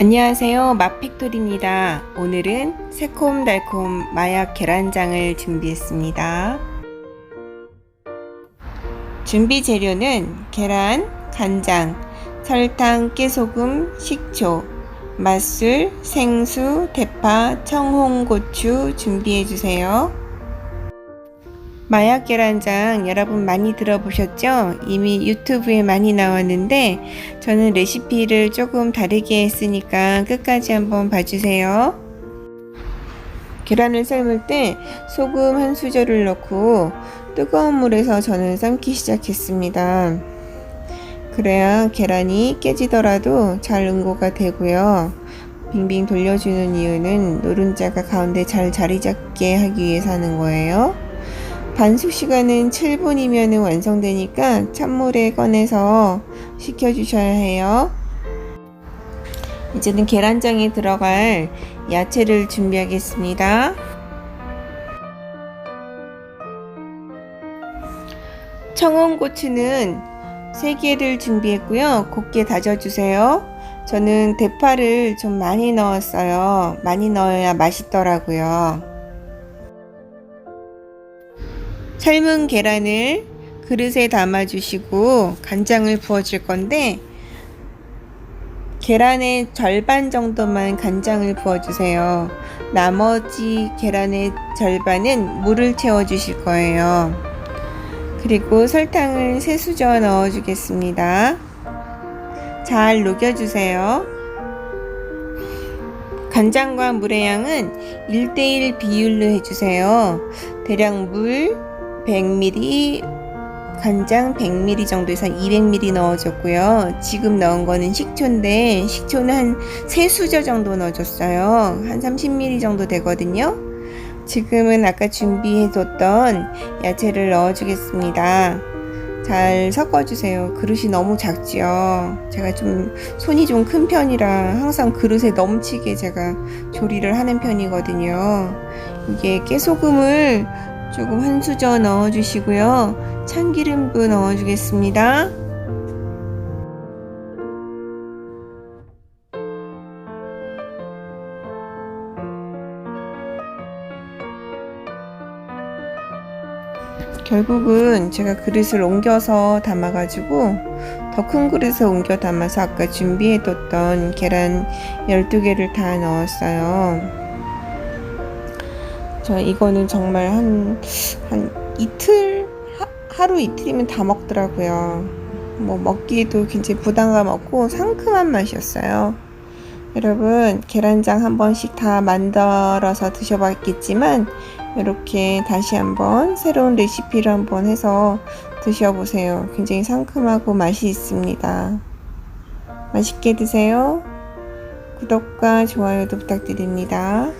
안녕하세요. 맛팩토리입니다. 오늘은 새콤달콤 마약 계란장을 준비했습니다. 준비 재료는 계란, 간장, 설탕, 깨소금, 식초, 맛술, 생수, 대파, 청홍고추 준비해 주세요. 마약 계란장 여러분 많이 들어보셨죠? 이미 유튜브에 많이 나왔는데 저는 레시피를 조금 다르게 했으니까 끝까지 한번 봐주세요. 계란을 삶을 때 소금 한 수저를 넣고 뜨거운 물에서 저는 삶기 시작했습니다. 그래야 계란이 깨지더라도 잘 응고가 되고요. 빙빙 돌려주는 이유는 노른자가 가운데 잘 자리 잡게 하기 위해서 하는 거예요. 반숙 시간은 7분이면 완성되니까 찬물에 꺼내서 식혀주셔야 해요. 이제는 계란장에 들어갈 야채를 준비하겠습니다. 청원고추는 3개를 준비했고요. 곱게 다져주세요. 저는 대파를 좀 많이 넣었어요. 많이 넣어야 맛있더라고요. 삶은 계란을 그릇에 담아주시고 간장을 부어줄 건데 계란의 절반 정도만 간장을 부어주세요. 나머지 계란의 절반은 물을 채워주실 거예요. 그리고 설탕을 세 수저 넣어주겠습니다. 잘 녹여주세요. 간장과 물의 양은 1대1 비율로 해주세요. 대략 물 100ml, 간장 100ml 정도에서 200ml 넣어줬고요. 지금 넣은 거는 식초인데 식초는 한 3수저 정도 넣어줬어요. 한 30ml 정도 되거든요. 지금은 아까 준비해뒀던 야채를 넣어주겠습니다. 잘 섞어주세요. 그릇이 너무 작지요. 제가 좀 손이 좀 큰 편이라 항상 그릇에 넘치게 제가 조리를 하는 편이거든요. 이게 깨소금을 조금 한 수저 넣어주시고요. 참기름도 넣어주겠습니다. 결국은 제가 그릇을 옮겨서 담아가지고 더 큰 그릇에 옮겨 담아서 아까 준비해뒀던 계란 12개를 다 넣었어요. 저 이거는 정말 한, 한 이틀, 하, 루 이틀이면 다 먹더라고요. 뭐 먹기에도 굉장히 부담감 없고 상큼한 맛이었어요. 여러분, 계란장 한 번씩 다 만들어서 드셔봤겠지만, 이렇게 다시 한번 새로운 레시피를 한번 해서 드셔보세요. 굉장히 상큼하고 맛이 있습니다. 맛있게 드세요. 구독과 좋아요도 부탁드립니다.